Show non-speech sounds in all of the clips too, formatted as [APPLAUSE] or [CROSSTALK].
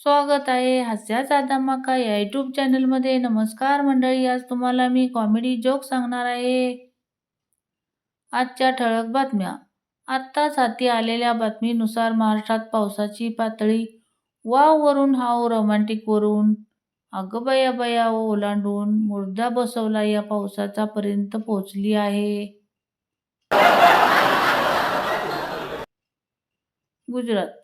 स्वागत आहे हास्याचा धमाका या यूट्यूब चॅनलमध्ये नमस्कार मंडळी आज तुम्हाला मी कॉमेडी जोक सांगणार आहे. आजच्या ठळक बातम्या. आत्ताच हाती आलेल्या बातमीनुसार महाराष्ट्रात पावसाची पातळी वाववरून हाव रोमॅन्टिकवरून अगं बया बया ओलांडून मुर्दा बसवला या पावसाचा पर्यंत पोचली आहे. गुजरात.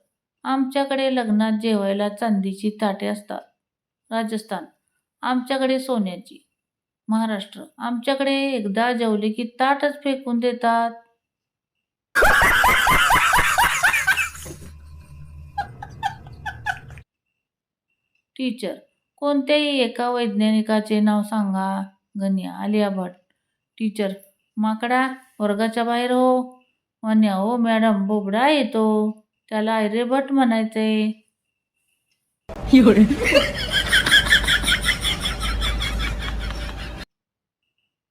आमच्याकडे लग्नात जेवायला चांदीची ताटे असतात. राजस्थान आमच्याकडे सोन्याची. महाराष्ट्र आमच्याकडे एकदा जेवले की ताटच फेकून देतात. टीचर कोणत्याही एका वैज्ञानिकाचे नाव सांगा. गण्या आलिया भट. टीचर माकडा वर्गाच्या बाहेर हो. म्हण्या हो मॅडम बोबडा येतो. त्याला आर्यभट म्हणायचे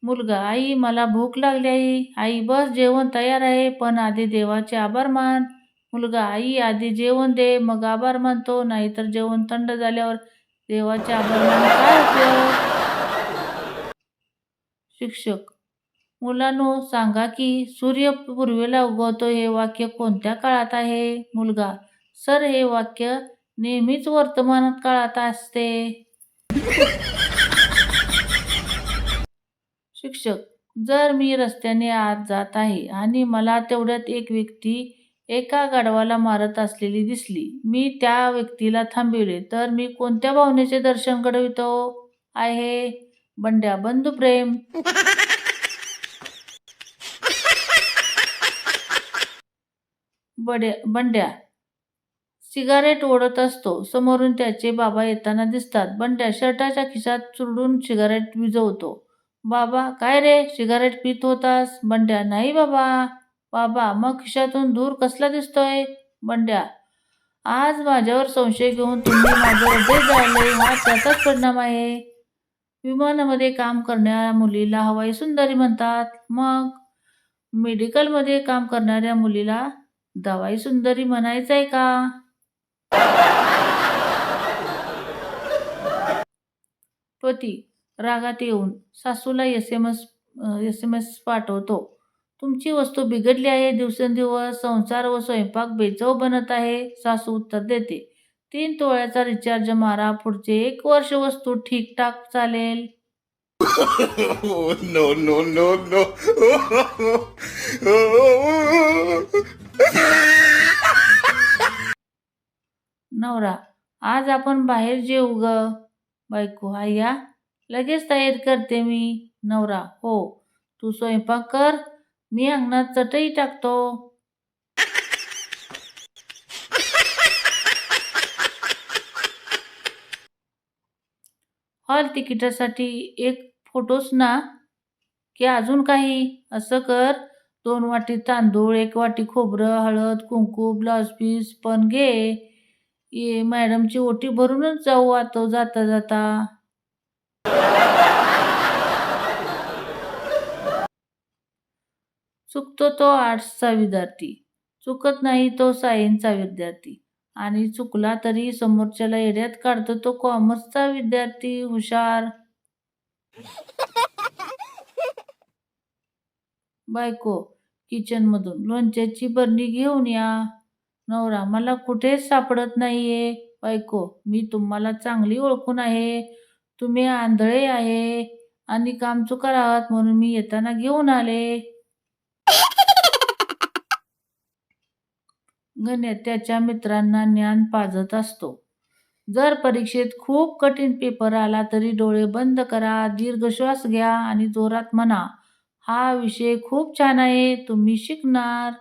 मुलगा आई मला भूक लागली आई. आई बस जेवण तयार आहे पण आधी देवाचे आभार मान. मुलगा आई आधी जेवण दे मग आभार मानतो नाहीतर जेवण थंड झाल्यावर देवाचे आभार मानून काय शिक्षक मुलांनो सांगा की सूर्य पूर्वेला उगवतो हे वाक्य कोणत्या काळात आहे मुलगा? सर हे वाक्य नेहमीच वर्तमान काळात असते. शिक्षक जर मी रस्त्याने आत जात आहे आणि मला तेवढ्यात एक व्यक्ती एका गाढवाला मारत असलेली दिसली मी त्या व्यक्तीला थांबविले तर मी कोणत्या भावनेचे दर्शन घडवितो? आहे. बंड्या बंधू प्रेम. बड्या बंड्या. सिगारेट ओढत असतो. समोरून त्याचे बाबा येताना दिसतात. बंड्या शर्टाच्या खिशात चुरडून सिगारेट विजवतो बाबा काय रे? सिगारेट पित होतास? बंड्या नाही बाबा. बाबा मग खिशातून धूर कसला दिसतोय? बंड्या आज माझ्यावर संशय घेऊन तुम्ही माझं हृदय जायले हा त्याचाच परिणाम आहे. विमानामध्ये काम करणाऱ्या मुलीला हवाई सुंदरी म्हणतात. मग मेडिकलमध्ये काम करणाऱ्या मुलीला दवाई सुंदरी म्हणायचं आहे का? पती रागात येऊन सासूला S M S S M S पाठवतो. तुमची वस्तू बिघडली आहे दिवसेंदिवस संसार व स्वयंपाक बेचव बनत आहे सासू उत्तर देते. तीन तोळ्याचा रिचार्ज मारा पुढचे एक वर्ष वस्तू ठीकठाक चालेल. No no no no. नवरा आज आपण बाहेर जेऊ ग. बायको आया लगेच तयार करते मी. नवरा हो तू स्वयंपाक कर. मी अंगणात चटई टाकतो. हॉल तिकिटासाठी एक फोटोस ना की अजून काही? असं कर. दोन वाटी तांदूळ एक वाटी खोबरं हळद कुंकू ब्लाउज पीस पण घे. ये मॅडमची ओटी भरूनच जाऊ आता जाता जाता. चुकतो तो आर्ट्सचा विद्यार्थी. चुकत नाही तो सायन्सचा विद्यार्थी. आणि चुकला तरी समोरच्याला एरियात काढतो तो कॉमर्सचा विद्यार्थी. हुशार. बायको किचनमधून. लोणच्याची बरणी घेऊन या. नवरा मला कुठेच सापडत नाहीये. बायको मी तुम्हाला चांगली ओळखून आहे. तुम्ही आंधळे आहे. आणि कामचुकार आहात म्हणून मी येताना घेऊन आले. गण्या त्याच्या मित्रांना ज्ञान पाजत असतो. जर परीक्षेत खूप कठीण पेपर आला तरी डोळे बंद करा दीर्घ श्वास घ्या आणि जोरात म्हणा हा विषय खूप छान आहे. तुम्ही शिकणार.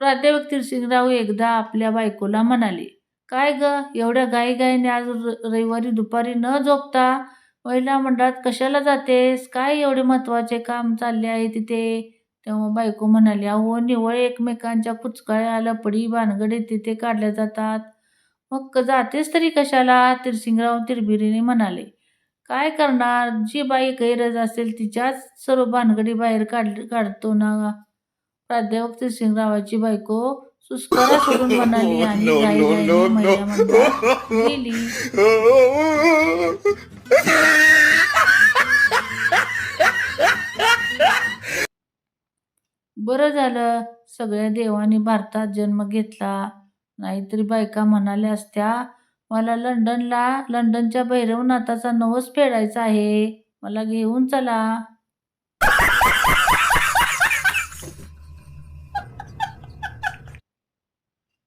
प्राध्यापक तिरसिंगराव एकदा आपल्या बायकोला म्हणाले काय ग एवढ्या गाई गाईने आज रविवारी दुपारी न झोपता महिला मंडळात कशाला जातेस? काय एवढे महत्त्वाचे काम चालले आहे तिथे? तेव्हा बायको म्हणाली अहो निवळ एकमेकांच्या कुचकाळ्या लपडी भानगडी तिथे काढल्या जातात. मग जातेस तरी कशाला? तिरसिंगराव तिरबिरीने म्हणाले. काय करणार? जी बाई गैरज असेल तिच्याच सर्व भानगडी बाहेर काढ काढतो ना. प्राध्यापक त्रिसिंगरावाची बायको सुस्कारा सोडून म्हणाली [LAUGHS] आणि घाईने no, महिला गेली [LAUGHS] बरं झालं. सगळ्या देवांनी भारतात जन्म घेतला. नाहीतरी बायका म्हणाल्या असत्या मला लंडनला लंडनच्या भैरवनाथाचा नवस फेडायचा आहे. मला घेऊन चला.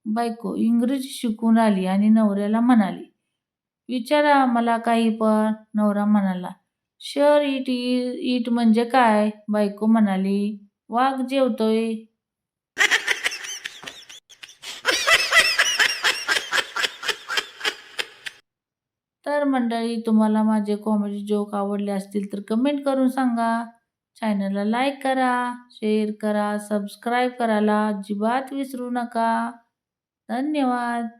बायको इंग्रजी शिकून आली आणि नवऱ्याला म्हणाली विचारा मला काही पण. नवरा म्हणाला शर इट इट म्हणजे काय? बायको म्हणाली वाघ जेवतोय. तर मंडळी तुम्हाला माझे कॉमेडी जोक आवडले असतील तर कमेंट करून सांगा. चॅनलला लाईक करा शेअर करा सबस्क्राईब करायला अजिबात विसरू नका. धन्यवाद.